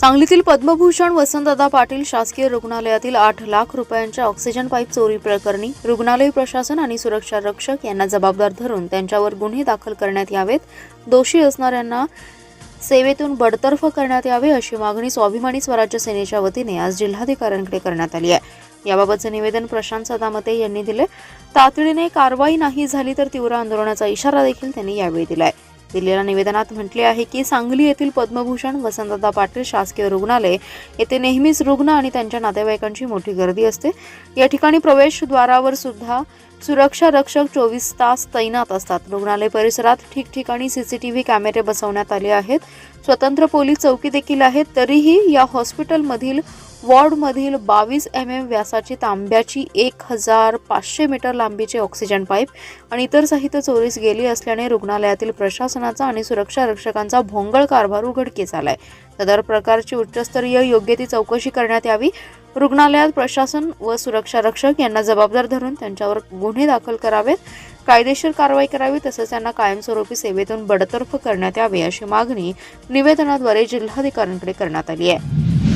सांगलीतील पद्मभूषण वसंतदादा पाटील शासकीय रुग्णालयातील आठ लाख रुपयांच्या ऑक्सिजन पाईप चोरी प्रकरणी रुग्णालय प्रशासन आणि सुरक्षा रक्षक यांना जबाबदार धरून त्यांच्यावर गुन्हे दाखल करण्यात यावेत. दोषी असणाऱ्यांना सेवेतून बडतर्फ करण्यात यावे अशी मागणी स्वाभिमानी स्वराज्य सेनेच्या वतीने आज जिल्हाधिकाऱ्यांकडे करण्यात आली आहे. याबाबतचे निवेदन प्रशांत सदामते यांनी दिले. तातडीने कारवाई नाही झाली तर तीव्र आंदोलनाचा इशारा देखील त्यांनी यावेळी दिलाय. दिलेल्या निवेदनात म्हटले आहे की सांगली येथील पद्मभूषण वसंतदादा पाटील शासकीय रुग्णालय येथे नेहमीच रुग्ण आणि त्यांच्या नातेवाईकांची मोठी गर्दी असते. या ठिकाणी प्रवेशद्वारावर सुद्धा सुरक्षा रक्षक चोवीस तास तैनात असतात. रुग्णालय परिसरात ठिकठिकाणी सीसीटीव्ही कॅमेरे बसवण्यात आले आहेत. स्वतंत्र पोलीस चौकी देखील आहेत तरीही या हॉस्पिटलमधील वॉर्डमधील बावीस एम एम व्यासाची तांब्याची एक हजार पाचशे मीटर लांबीची ऑक्सिजन पाईप आणि इतर साहित्य चोरीस गेली असल्याने रुग्णालयातील प्रशासनाचा आणि सुरक्षा रक्षकांचा भोंगळ कारभार उघडकीस आलाय. सदर प्रकारची उच्चस्तरीय योग्य ती चौकशी करण्यात यावी. रुग्णालयात प्रशासन व सुरक्षा रक्षक यांना जबाबदार धरून त्यांच्यावर गुन्हे दाखल करावेत. कायदेशीर कारवाई करावी तसंच त्यांना कायमस्वरूपी सेवेतून बडतर्फ करण्यात यावे अशी मागणी निवेदनाद्वारे जिल्हाधिकाऱ्यांकडे करण्यात आली आहे.